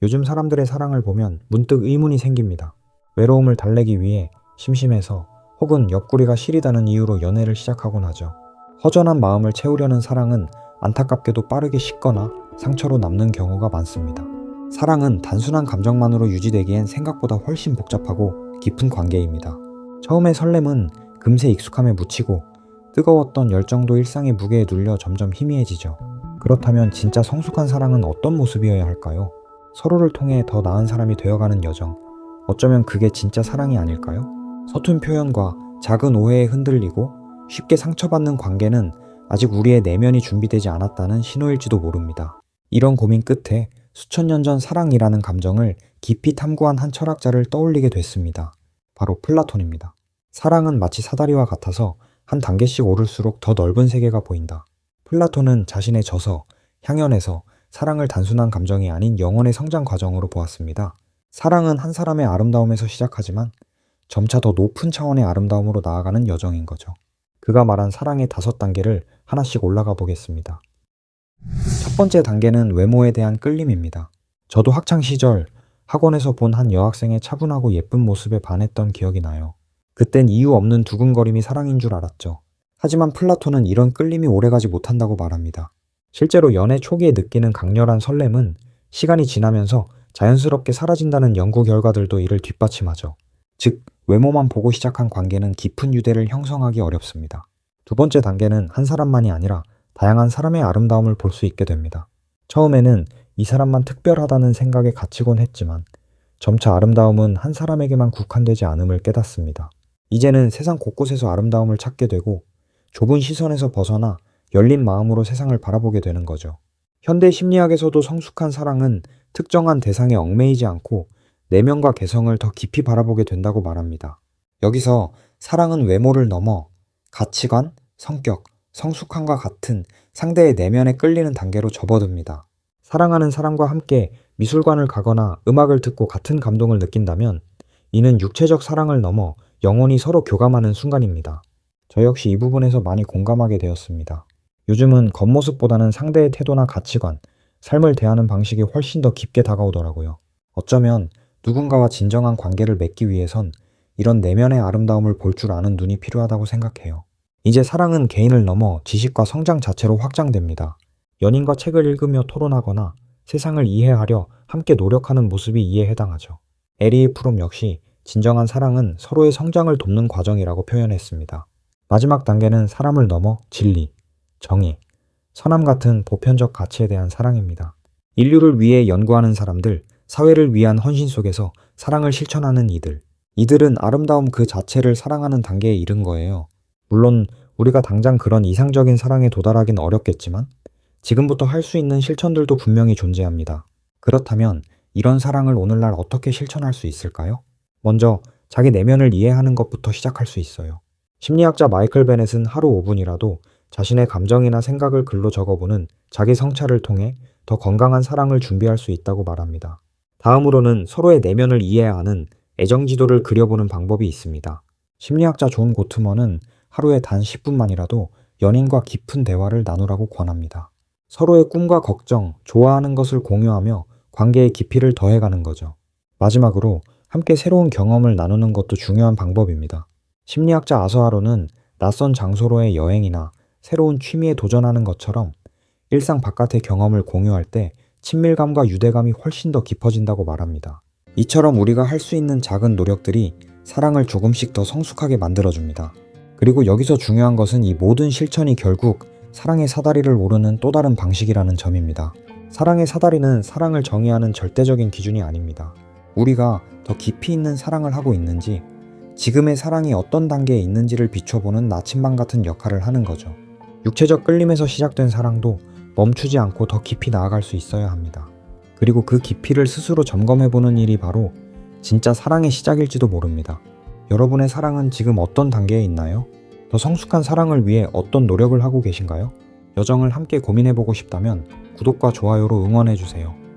요즘 사람들의 사랑을 보면 문득 의문이 생깁니다. 외로움을 달래기 위해 심심해서 혹은 옆구리가 시리다는 이유로 연애를 시작하곤 하죠. 허전한 마음을 채우려는 사랑은 안타깝게도 빠르게 식거나 상처로 남는 경우가 많습니다. 사랑은 단순한 감정만으로 유지되기엔 생각보다 훨씬 복잡하고 깊은 관계입니다. 처음의 설렘은 금세 익숙함에 묻히고 뜨거웠던 열정도 일상의 무게에 눌려 점점 희미해지죠. 그렇다면 진짜 성숙한 사랑은 어떤 모습이어야 할까요? 서로를 통해 더 나은 사람이 되어가는 여정. 어쩌면 그게 진짜 사랑이 아닐까요? 서툰 표현과 작은 오해에 흔들리고 쉽게 상처받는 관계는 아직 우리의 내면이 준비되지 않았다는 신호일지도 모릅니다. 이런 고민 끝에 수천 년 전 사랑이라는 감정을 깊이 탐구한 한 철학자를 떠올리게 됐습니다. 바로 플라톤입니다. 사랑은 마치 사다리와 같아서 한 단계씩 오를수록 더 넓은 세계가 보인다. 플라톤은 자신의 저서, 향연에서 사랑을 단순한 감정이 아닌 영혼의 성장 과정으로 보았습니다. 사랑은 한 사람의 아름다움에서 시작하지만 점차 더 높은 차원의 아름다움으로 나아가는 여정인 거죠. 그가 말한 사랑의 다섯 단계를 하나씩 올라가 보겠습니다. 첫 번째 단계는 외모에 대한 끌림입니다. 저도 학창 시절 학원에서 본 한 여학생의 차분하고 예쁜 모습에 반했던 기억이 나요. 그땐 이유 없는 두근거림이 사랑인 줄 알았죠. 하지만 플라톤은 이런 끌림이 오래가지 못한다고 말합니다. 실제로 연애 초기에 느끼는 강렬한 설렘은 시간이 지나면서 자연스럽게 사라진다는 연구 결과들도 이를 뒷받침하죠. 즉, 외모만 보고 시작한 관계는 깊은 유대를 형성하기 어렵습니다. 두 번째 단계는 한 사람만이 아니라 다양한 사람의 아름다움을 볼 수 있게 됩니다. 처음에는 이 사람만 특별하다는 생각에 갇히곤 했지만 점차 아름다움은 한 사람에게만 국한되지 않음을 깨닫습니다. 이제는 세상 곳곳에서 아름다움을 찾게 되고 좁은 시선에서 벗어나 열린 마음으로 세상을 바라보게 되는 거죠. 현대 심리학에서도 성숙한 사랑은 특정한 대상에 얽매이지 않고 내면과 개성을 더 깊이 바라보게 된다고 말합니다. 여기서 사랑은 외모를 넘어 가치관, 성격, 성숙함과 같은 상대의 내면에 끌리는 단계로 접어듭니다. 사랑하는 사람과 함께 미술관을 가거나 음악을 듣고 같은 감동을 느낀다면 이는 육체적 사랑을 넘어 영혼이 서로 교감하는 순간입니다. 저 역시 이 부분에서 많이 공감하게 되었습니다. 요즘은 겉모습보다는 상대의 태도나 가치관, 삶을 대하는 방식이 훨씬 더 깊게 다가오더라고요. 어쩌면 누군가와 진정한 관계를 맺기 위해선 이런 내면의 아름다움을 볼 줄 아는 눈이 필요하다고 생각해요. 이제 사랑은 개인을 넘어 지식과 성장 자체로 확장됩니다. 연인과 책을 읽으며 토론하거나 세상을 이해하려 함께 노력하는 모습이 이에 해당하죠. 에리 프롬 역시 진정한 사랑은 서로의 성장을 돕는 과정이라고 표현했습니다. 마지막 단계는 사람을 넘어 진리, 정의, 선함 같은 보편적 가치에 대한 사랑입니다. 인류를 위해 연구하는 사람들, 사회를 위한 헌신 속에서 사랑을 실천하는 이들. 이들은 아름다움 그 자체를 사랑하는 단계에 이른 거예요. 물론 우리가 당장 그런 이상적인 사랑에 도달하긴 어렵겠지만 지금부터 할 수 있는 실천들도 분명히 존재합니다. 그렇다면 이런 사랑을 오늘날 어떻게 실천할 수 있을까요? 먼저 자기 내면을 이해하는 것부터 시작할 수 있어요. 심리학자 마이클 베넷은 하루 5분이라도 자신의 감정이나 생각을 글로 적어보는 자기 성찰을 통해 더 건강한 사랑을 준비할 수 있다고 말합니다. 다음으로는 서로의 내면을 이해하는 애정 지도를 그려보는 방법이 있습니다. 심리학자 존 고트먼은 하루에 단 10분만이라도 연인과 깊은 대화를 나누라고 권합니다. 서로의 꿈과 걱정, 좋아하는 것을 공유하며 관계의 깊이를 더해가는 거죠. 마지막으로 함께 새로운 경험을 나누는 것도 중요한 방법입니다. 심리학자 아서하로는 낯선 장소로의 여행이나 새로운 취미에 도전하는 것처럼 일상 바깥의 경험을 공유할 때 친밀감과 유대감이 훨씬 더 깊어진다고 말합니다. 이처럼 우리가 할 수 있는 작은 노력들이 사랑을 조금씩 더 성숙하게 만들어줍니다. 그리고 여기서 중요한 것은 이 모든 실천이 결국 사랑의 사다리를 오르는 또 다른 방식이라는 점입니다. 사랑의 사다리는 사랑을 정의하는 절대적인 기준이 아닙니다. 우리가 더 깊이 있는 사랑을 하고 있는지, 지금의 사랑이 어떤 단계에 있는지를 비춰보는 나침반 같은 역할을 하는 거죠. 육체적 끌림에서 시작된 사랑도 멈추지 않고 더 깊이 나아갈 수 있어야 합니다. 그리고 그 깊이를 스스로 점검해보는 일이 바로 진짜 사랑의 시작일지도 모릅니다. 여러분의 사랑은 지금 어떤 단계에 있나요? 더 성숙한 사랑을 위해 어떤 노력을 하고 계신가요? 여정을 함께 고민해보고 싶다면 구독과 좋아요로 응원해주세요.